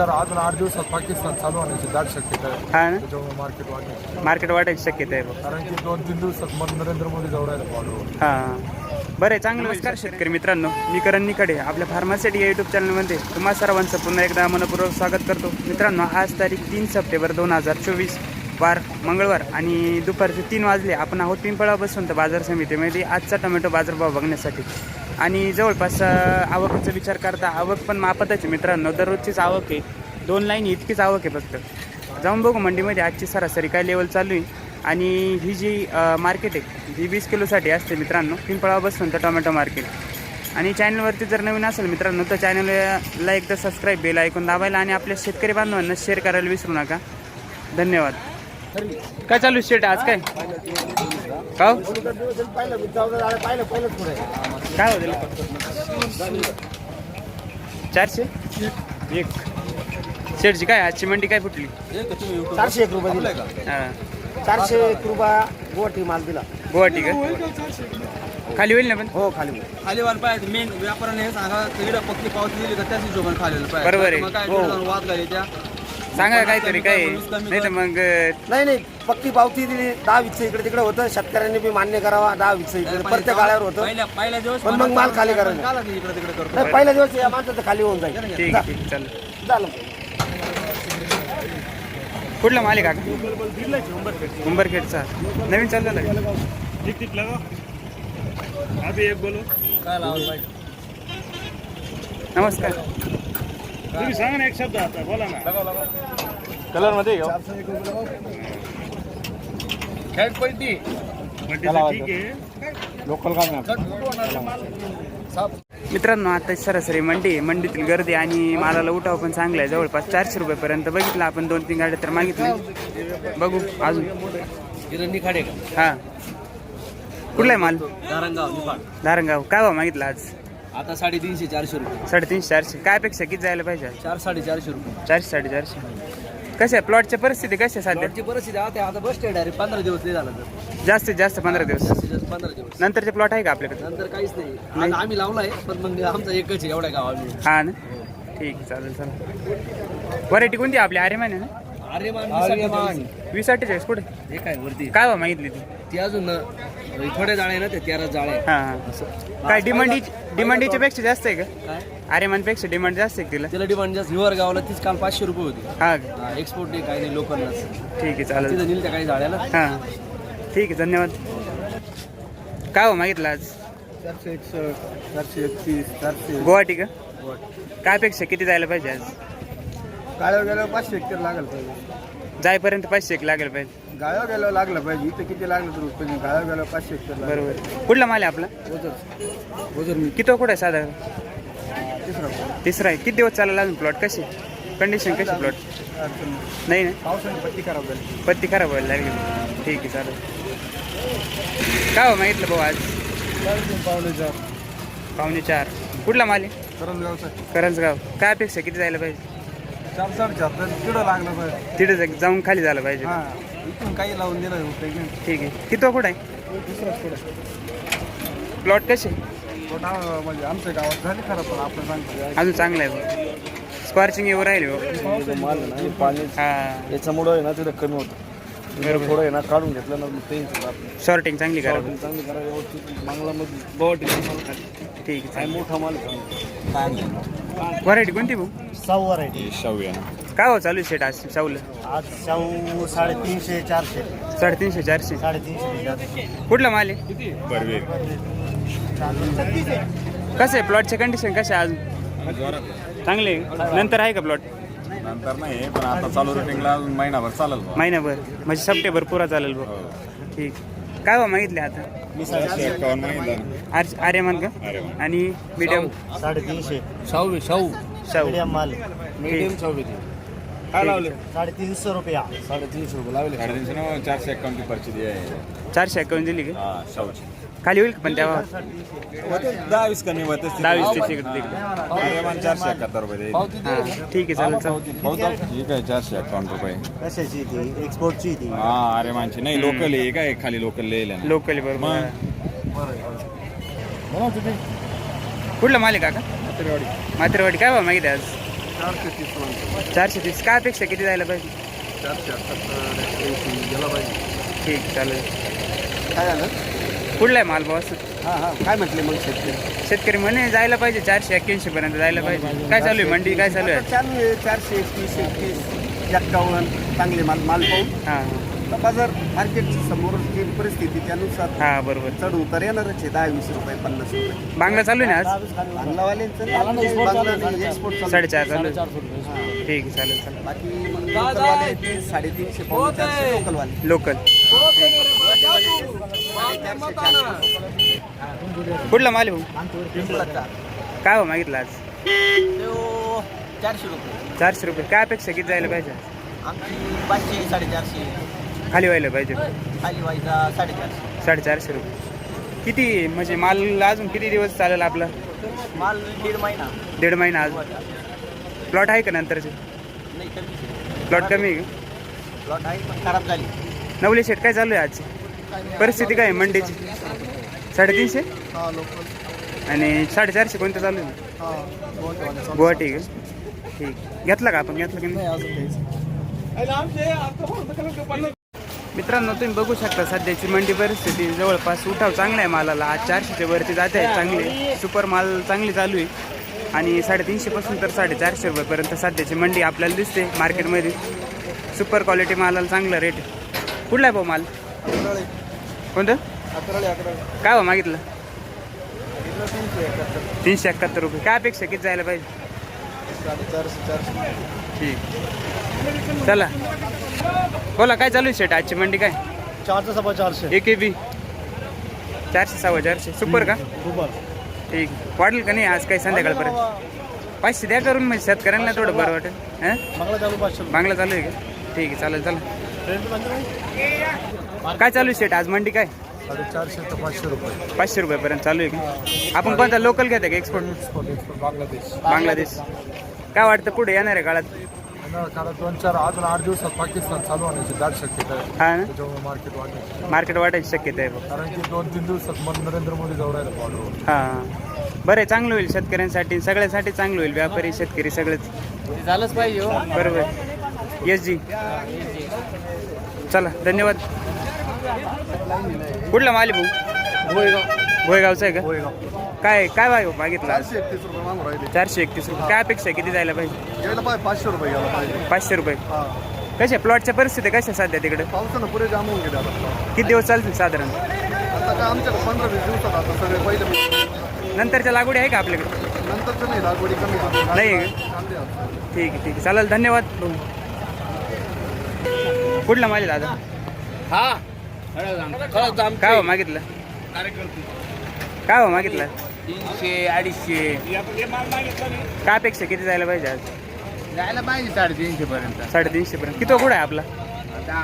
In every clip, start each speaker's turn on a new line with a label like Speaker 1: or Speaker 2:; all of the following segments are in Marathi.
Speaker 1: चार अजून आठ दिवसात पाकिस्तान चालू होण्याची दाट शक्यता आहे.
Speaker 2: हा ना?
Speaker 1: त्याच्यामुळे मार्केट वाढण्याची
Speaker 2: मार्केट वाटायची शक्यता आहे बघ.
Speaker 1: कारण की दोन तीन दिवसात मग नरेंद्र मोदी जाऊ राहिले बॉर्डरवर
Speaker 2: हां. बरं आहे चांगलं नमस्कार शेतकरी मित्रांनो. मी करण निकडे आपल्या फार्मासिटी या यूट्यूब चॅनलमध्ये तुम्हा सर्वांचं पुन्हा एकदा मनपूर्वक स्वागत करतो. मित्रांनो आज तारीख तीन सप्टेंबर दोन हजार चोवीस. वार मंगळवार आणि दुपारचे तीन वाजले. आपण आहोत पिंपळा बसून तर बाजार समितीमध्ये. आजचा टोमॅटो बाजारभाव बघण्यासाठी. आणि जवळपास आवकचा विचार करता आवक पण मापातच आहे मित्रांनो. दररोजचीच आवक आहे. दोन लाईन इतकीच आवक आहे फक्त. जाऊन बघू मंडीमध्ये. आजची सरासरी काय लेवल चालू आहे? आणि ही जी मार्केट आहे जी वीस किलोसाठी असते मित्रांनो. पिंपळा बसून तर टोमॅटो मार्केट आणि चॅनलवरती जर नवीन असेल मित्रांनो तर चॅनलला एकदा सबस्क्राईब बेल ऐकून दाबायला आणि आपल्या शेतकरी बांधवांना शेअर करायला विसरू नका. धन्यवाद. काय चालू आहे शेट आज काय? का? काय चारशे? एक. शेटची काय आजची मंडी काय फुटली?
Speaker 3: चारशे एक रुपये दिला.
Speaker 2: हां.
Speaker 3: चारशे एक रुपया गुवाहाटी माल दिला.
Speaker 2: गुवाहाटी का? खाली होईल ना पण?
Speaker 3: हो खाली
Speaker 4: खाली वाल पाहिजे. मेन व्यापाऱ्याने हे सांगा तिकडे पक्की पावती दिली का त्याच हिशोबाने खाली
Speaker 2: बरोबर आहे.
Speaker 4: वाद घाली त्या.
Speaker 2: सांगा काहीतरी काय नाही तर. मग
Speaker 3: नाही नाही पक्की पावती दिली दहा वीस इकडे तिकडे होतं शेतकऱ्यांनी बी मान्य करावा दहा वीस इकडे प्रत्येक गाळ्यावर होतं.
Speaker 4: पहिल्या दिवस
Speaker 3: पण मग माल खाली करायचा.
Speaker 4: काला ते इकडे तिकडे करतो
Speaker 3: नाही पहिल्या दिवस या माणसाचं खाली होऊन जाईल.
Speaker 2: ठीक आहे, ठीक चालेल.
Speaker 3: झालं
Speaker 2: कुठला मालिक काका उंबरखेडचा. नवीन चाललेला आहे.
Speaker 4: काय लावलं पाहिजे
Speaker 2: नमस्कार.
Speaker 1: कलरमध्ये लोकल
Speaker 2: मित्रांनो आता सरासरी मंडी मंडीतील गर्दी आणि मालाला उठाव पण चांगला आहे. जवळपास चारशे रुपयेपर्यंत बघितलं आपण दोन तीन गाड्या तर मागितले. बघू अजून. हा. कुठला आहे माल?
Speaker 4: नारंगाव निफाड.
Speaker 2: धारणगाव काय भाव मागितला आज?
Speaker 4: आता साडेतीनशे चारशे रुपये.
Speaker 2: साडेतीनशे चारशे. काय पेक्षा किती जायला पाहिजे?
Speaker 4: चार साडेचारशे रुपये.
Speaker 2: चारशे साडेचारशे. कशा आहे प्लॉटच्या परिस्थिती कशा आहे सध्या?
Speaker 4: प्लॉटची परिस्थिती आता आता बस स्टँड आहे. पंधरा दिवस नाही झाला तर.
Speaker 2: जास्तीत जास्त पंधरा दिवस.
Speaker 4: जास्तीत जास्त पंधरा दिवस.
Speaker 2: नंतरचे प्लॉट आहे का आपल्याकडे?
Speaker 4: नंतर काहीच नाही. आम्ही लावलाय पण मग आमचा एकच आहे एवढ्या गावामध्ये
Speaker 2: हा ना? ठीक आहे चालेल चालेल. व्हरायटी कोणती आहे आपली? आरे महिने ना?
Speaker 4: अरे मान
Speaker 2: वीस अठ्ठेचाळीस कुठे?
Speaker 4: हे काय वरती?
Speaker 2: काय मागितली ती.
Speaker 4: ती अजून अ, थोड्या जाळ्या ना त्या तेरा
Speaker 2: हा हा. काय डिमांडी डिमांडीच्या पेक्षा जास्त आहे का?
Speaker 4: काय?
Speaker 2: आरे पेक्षा डिमांड जास्त आहे का तिला?
Speaker 4: तिला डिमांड जास्त. हिवर गावाला तीच काल पाचशे रुपये होती.
Speaker 2: हा. का?
Speaker 4: एक्सपोर्ट नाही काही नाही लोकांना.
Speaker 2: ठीक आहे चालेल.
Speaker 4: तिथं नेल त्या काही जाळ्याला.
Speaker 2: हा. ठीक आहे धन्यवाद. काय भाव मागितलं आज?
Speaker 1: चारशे एकसष्ट चारशे एकतीस चारशे
Speaker 2: गुवाहाटी का? काय पेक्षा किती जायला पाहिजे आज?
Speaker 1: गाळ्यावर गेल्यावर पाचशे हेक्टर लागलं पाहिजे.
Speaker 2: जायपर्यंत पाचशे एक लागेल पाहिजे.
Speaker 1: गाळ्यावर गेल्यावर लागलं पाहिजे. इथं किती लागलं तर रुपये गाळ्यावर गेल्यावर पाचशे लागलं.
Speaker 2: बरोबर. कुठला माल आहे आपला?
Speaker 1: ओझर. ओझर मी
Speaker 2: किती कुठं आहे साधारण?
Speaker 1: तिसरा.
Speaker 2: तिसरा आहे. किती दिवस चालेल अजून प्लॉट कशी? कंडिशन कशी प्लॉट
Speaker 1: अडचण नाही.
Speaker 2: नाही ना?
Speaker 1: पावसाने पट्टी खराब झाली.
Speaker 2: पत्ती खराब व्हायला लागली. ठीक आहे चालेल. काय हो मागितलं भाऊ आज?
Speaker 1: पावले चार.
Speaker 2: पावणे चार. कुठला माल आहे?
Speaker 1: व्यवसाय
Speaker 2: करंजगाव. काय अपेक्षा? किती जायला पाहिजे?
Speaker 1: चार साडेचार तर तिकडं लागलं पाहिजे
Speaker 2: तिथे जा- जाऊन खाली झालं पाहिजे.
Speaker 1: हा इथून काही लावून दिलं
Speaker 2: ठीक आहे. किती कुठं आहे?
Speaker 1: दुसराच पुढे
Speaker 2: प्लॉट कसे?
Speaker 1: म्हणजे आमच्या गावात झाली खरं पण आपण सांगतो
Speaker 2: अजून चांगलं आहे स्क्वार्चिंग येऊ राहिले.
Speaker 1: माल आहे ना पाणी
Speaker 2: हा.
Speaker 1: याच्यामुळं आहे ना तिथं कमी होतं.
Speaker 2: बरोबर.
Speaker 1: थोडं आहे ना काढून घेतलं ना मग आपलं.
Speaker 2: शॉर्टिंग चांगली करा
Speaker 1: चांगली करा व्यवस्थित. मांगलामध्ये बहुत
Speaker 2: ठीक आहे
Speaker 1: काय मोठा माल
Speaker 2: व्हरायटी कोणती भाऊ?
Speaker 3: सहा व्हरायटी
Speaker 2: काय हो चालू शेट आज शाहूला?
Speaker 3: आज शाहू साडेतीनशे चारशे.
Speaker 2: साडेतीनशे चारशे.
Speaker 3: साडेतीनशे चारशे
Speaker 2: कुठला माल आहे? कसं आहे? प्लॉटचे कंडिशन कसे आहे अजून? चांगले आहे? नंतर आहे का प्लॉट
Speaker 5: नंतर नाही पण आता चालू रुटीनला अजून महिनाभर चालेल बुवा.
Speaker 2: महिनाभर म्हणजे सप्टेंबर पुरा चालेल भाऊ
Speaker 5: हो.
Speaker 2: ठीक. काय भाव मागितले आता?
Speaker 5: एक्कावन्न मागितलं.
Speaker 2: आर आर्यमान का. आणि मीडियम?
Speaker 3: साडेतीनशे.
Speaker 4: शाहू शाहू.
Speaker 2: शाहू.
Speaker 3: मीडियम माल.
Speaker 2: ठीक.
Speaker 4: काय लावले?
Speaker 3: साडेतीनशे रुपया.
Speaker 4: साडेतीनशे रुपये लावले.
Speaker 5: साडेतीनशे ना चारशे एक्कावन्न पर्ची दी आहे.
Speaker 2: चारशे अकाउंट दिली का?
Speaker 5: हा शाहूची.
Speaker 2: खाली होईल का पण तेव्हा?
Speaker 5: होते दहा वीस कमी होते
Speaker 2: दहा वीस तीस इकडे तिकडे
Speaker 5: चारशे एकाहत्तर रुपये.
Speaker 2: हां ठीक आहे चालेल चालेल.
Speaker 5: ठीक आहे चारशे एक्कावन्न रुपये.
Speaker 3: कशाची ती? एक्सपोर्टची ती.
Speaker 5: हा आर्यमानची नाही लोकल आहे काय खाली लोकल लिहिलं ना?
Speaker 2: लोकल बरोबर.
Speaker 5: मग?
Speaker 2: कुठला माल आहे काका? मात्रेवाडी काय भाव मागितले आज?
Speaker 1: चारशे तीस माणसं.
Speaker 2: चारशे तीस. काय अपेक्षा? किती जायला पाहिजे?
Speaker 1: चारशे अठ्ठ्याहत्तर ऐंशी गेला पाहिजे.
Speaker 2: ठीक चालेल.
Speaker 3: काय झालं?
Speaker 2: कुठला आहे माल भाऊ असं?
Speaker 3: हां हां. काय म्हटले मग शेतकरी?
Speaker 2: शेतकरी म्हणे जायला पाहिजे चारशे एक्क्याऐंशी पर्यंत जायला पाहिजे. काय चालू आहे मंडी? काय चालू आहे?
Speaker 3: आता चालू आहे चारशे एकतीस एकतीस एक्कावन्न चांगले माल माल पाहून.
Speaker 2: हां.
Speaker 3: आता बाजार मार्केटची समोरची परिस्थिती त्यानुसार
Speaker 2: हां बरोबर.
Speaker 3: चढ उतार येणारच आहे दहा वीस रुपये पन्नास रुपये.
Speaker 2: बांगला चालू आहे ना आज?
Speaker 3: बांगलावाल्यांचं बांगला एक्सपोर्ट.
Speaker 2: साडेचार. चालू आहे. ठीक आहे चालेल चालेल.
Speaker 3: बाकी मग लोकलवाले तीन साडेतीनशे चारशे लोकलवाले.
Speaker 2: लोकल. कुठला माल आहे भाऊ? काय हो मागितलं आज?
Speaker 6: चारशे रुपये.
Speaker 2: चारशे रुपये. काय अपेक्षा किती जायला पाहिजे?
Speaker 6: आमची पाचशे साडेचारशे.
Speaker 2: खाली व्हायला पाहिजे.
Speaker 6: खाली व्हायचा साडेचारशे.
Speaker 2: साडेचारशे रुपये. किती म्हणजे माल अजून किती दिवस चालेल आपला?
Speaker 6: माल दीड महिना.
Speaker 2: दीड महिना अजून. प्लॉट आहे का नंतरचे?
Speaker 6: नाही कमी
Speaker 2: प्लॉट कमी? आहे का
Speaker 6: प्लॉट आहे पण खराब झाली.
Speaker 2: नवले शेट काय चालू आहे आजची परिस्थिती काय आहे मंडीची? साडेतीनशे? आणि साडेचारशे कोणतं चालू आहे? गुवाहाटी का? ठीक. घेतला का आपण? घेतलं की नाही? मित्रांनो तुम्ही बघू शकता सध्याची मंडी परिस्थिती. जवळपास उठाव चांगला आहे मालाला. आज चारशेच्या वरती जाते आहे चांगले. सुपर माल चांगली चालू आहे. आणि साडेतीनशेपासून तर साडेचारशे रुपयेपर्यंत सध्याची मंडी आपल्याला दिसते मार्केटमध्ये. सुपर क्वालिटी मालाला चांगला रेट कुठला आहे भाऊ माल? कोणतं? काय भाऊ मागितलं? तीनशे एकाहत्तर. रुपये काय अपेक्षा किती जायला पाहिजे? ठीक. चला. बोला काय चालू आहे शेट? आजची मंडी काय?
Speaker 3: चारशे सव्वा चारशे.
Speaker 2: एक ए बी चारशे सव्वा चारशे. सुपर का? ठीक. वाढेल का नाही आज काही संध्याकाळपर्यंत? पाचशे द्या करून म्हणजे शेतकऱ्यांना थोडं बरं वाटेल. हां?
Speaker 3: बांगला चालू
Speaker 2: आहे का? ठीक आहे चालेल चला. काय चालू आहे शेट? आज मंडी काय?
Speaker 3: साडेचारशे ते पाचशे रुपये.
Speaker 2: पाचशे रुपयापर्यंत चालू आहे का? आपण कोणता लोकल घेता का? एक्सपोर्ट
Speaker 3: बांगलादेश.
Speaker 2: बांगलादेश. काय वाटतं पुढे येणार आहे काळात?
Speaker 3: कारण दोन चार अजून आठ दिवसात पाकिस्तान चालू होण्याची दाट शक्यता आहे.
Speaker 2: हा ना?
Speaker 3: त्याच्यामुळे मार्केट वाढण्याची
Speaker 2: मार्केट वाटायची शक्यता आहे बघ.
Speaker 3: कारण की दोन तीन दिवसात मग नरेंद्र मोदी जाऊ राहिले बॉर्डरवर
Speaker 2: हां. बरं आहे चांगलं होईल शेतकऱ्यांसाठी सगळ्यासाठी चांगलं होईल. व्यापारी शेतकरी सगळेच.
Speaker 6: झालंच पाहिजे हो.
Speaker 2: बरोबर. येस जी चला धन्यवाद. कुठला माली भाऊ? भोयगावचा आहे का? काय काय भाई मागितला?
Speaker 1: चारशे एकतीस रुपये मागून राहिले.
Speaker 2: चारशे एकतीस रुपये. काय अपेक्षा किती जायला पाहिजे?
Speaker 1: यायला पाहिजे पाचशे रुपये यायला पाहिजे.
Speaker 2: पाचशे रुपये.
Speaker 1: हा.
Speaker 2: कशा प्लॉटच्या परिस्थिती कशा सध्या तिकडे?
Speaker 1: पावसानं पुरे जाम होऊन गेले आता.
Speaker 2: किती दिवस चालतील साधारण?
Speaker 1: आता काय आमच्याकडे पंधरा वीस दिवसात आता सगळे पहिले
Speaker 2: नंतरच्या लागवडी आहे का आपल्याकडे?
Speaker 1: नंतरचं नाही लागवडी कमी
Speaker 2: नाही. आहे.
Speaker 1: कांदे आता.
Speaker 2: ठीक आहे ठीक आहे. चालेल धन्यवाद. भाऊ. कुठला माल आहे दादा? काय हो मागितलं? काय हो मागितलं?
Speaker 6: तीनशे अडीचशे.
Speaker 2: काय अपेक्षा किती जायला पाहिजे आज?
Speaker 6: जायला पाहिजे साडेतीनशे पर्यंत.
Speaker 2: साडेतीनशे पर्यंत. किती कुठं आहे आपला?
Speaker 6: आता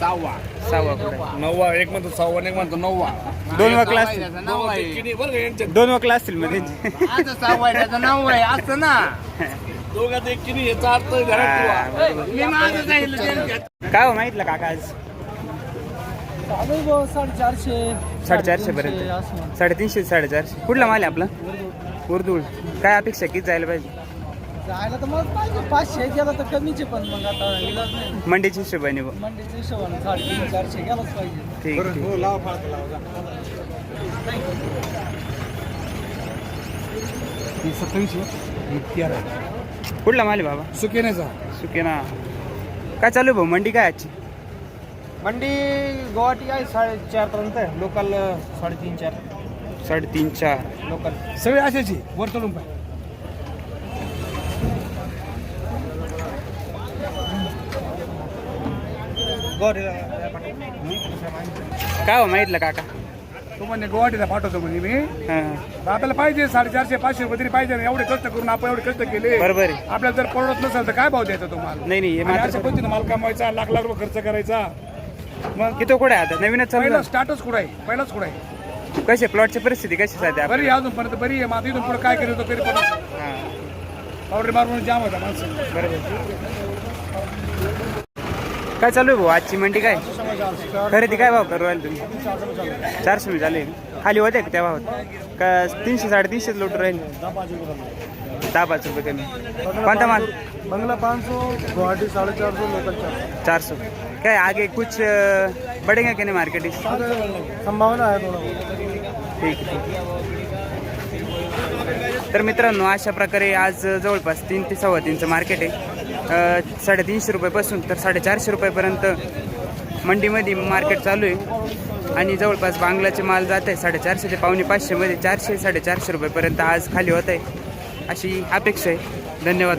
Speaker 6: सहावा.
Speaker 2: सहावा कुठं आहे?
Speaker 5: नववा एक म्हणतो सव्वा एक म्हणतो नववा.
Speaker 2: दोन वकला असतील
Speaker 6: नाव आहे.
Speaker 2: दोन वकला असतील मग त्यांचे
Speaker 6: आता सहावा आहे त्याचं नाव आहे असतं ना.
Speaker 5: दोघात एक किनी याचा अर्थ
Speaker 2: बरोबर.
Speaker 6: मी माझं सांगितलं त्यांनी.
Speaker 2: काय हो माहितलं काका आज?
Speaker 7: साडेचारशे
Speaker 2: साडेचारशे पर्यंत. साडेतीनशे साडेचारशे. कुठला माल आहे आपला? उर्दूळ काय अपेक्षा किती जायला पाहिजे?
Speaker 7: जायला तर मग पाहिजे. पाचशे गेलं तर कमीचे पण मग आता इलाज नाही.
Speaker 2: मंडीच्या हिशोबाने बुवा.
Speaker 7: मंडीच्या हिशोबाने साडेतीन चारशे गेलाच पाहिजे.
Speaker 2: ठीक आहे, ठीक. आहे. कुठला माल आहे बाबा?
Speaker 3: सुकेनेचा.
Speaker 2: सुकेना. काय चालू आहे भाऊ? मंडी काय आजची?
Speaker 7: मंडी गुवाहाटी आहे साडेचार पर्यंत लोकल साडेतीन चार.
Speaker 2: साडेतीन चार.
Speaker 7: लोकल.
Speaker 3: सगळे अशाची? वर चढून पाय.
Speaker 2: काय हो माहितलं काका?
Speaker 3: तो म्हणजे गुवाहाटीला पाठवतो म्हणजे मी.
Speaker 2: हां.
Speaker 3: तर आपल्याला पाहिजे साडेचारशे पाचशे रुपये तरी पाहिजे. एवढे कष्ट करून आपण एवढे कष्ट केले.
Speaker 2: बरोबर आहे.
Speaker 3: आपल्याला जर परवडत नसेल तर काय भाव द्यायचा तुम्हाला
Speaker 2: नाही नाही हे
Speaker 3: आणि
Speaker 2: मात्र
Speaker 3: अशा पद्धतीने माल कमवायचा लाख लाख रुपये खर्च करायचा. मग
Speaker 2: किती कुठे आहे आता? नवीनच चालू
Speaker 3: पहिला
Speaker 2: झालं.
Speaker 3: स्टार्टच कुठं आहे? पहिलाच कुठं आहे?
Speaker 2: कशी प्लॉटची परिस्थिती कशी सध्या
Speaker 3: बरी आहे अजूनपर्यंत बरी आहे. माझं इथून पुढे काय करीत होतो तरी पण
Speaker 2: हां.
Speaker 3: पावडर मारून जाम होता माणसं.
Speaker 2: बरोबर. काय चालू आहे भाऊ? आजची मंडी काय? खरेदी काय भाव करू राहिले तुम्ही? चारशे मी आहे खाली होते का त्या भावात? का तीनशे साडेतीनशे लोट राहील? दहा पाच रुपये कमी. कोणता माल?
Speaker 1: बंगला पाँच सौ गुवाहाटी साढ़े चार सौ लोकल चार
Speaker 2: चार सौ काय आगे कुछ बढ़ेगा क्या नहीं मार्केट इस?
Speaker 1: संभावना आहे थोडा
Speaker 2: ठीक आहे आहे. तर मित्रांनो अशा प्रकारे आज जवळपास तीन ते सव्वा तीनचं मार्केट आहे. साडेतीनशे रुपयापासून तर साडेचारशे रुपयापर्यंत मंडीमध्ये मार्केट चालू आहे. आणि जवळपास बांगलाचे माल जात आहे साडेचारशे ते पावणे पाचशेमध्ये. चारशे साडेचारशे रुपयापर्यंत आज खाली होत आहे. अशी अपेक्षा आहे. धन्यवाद.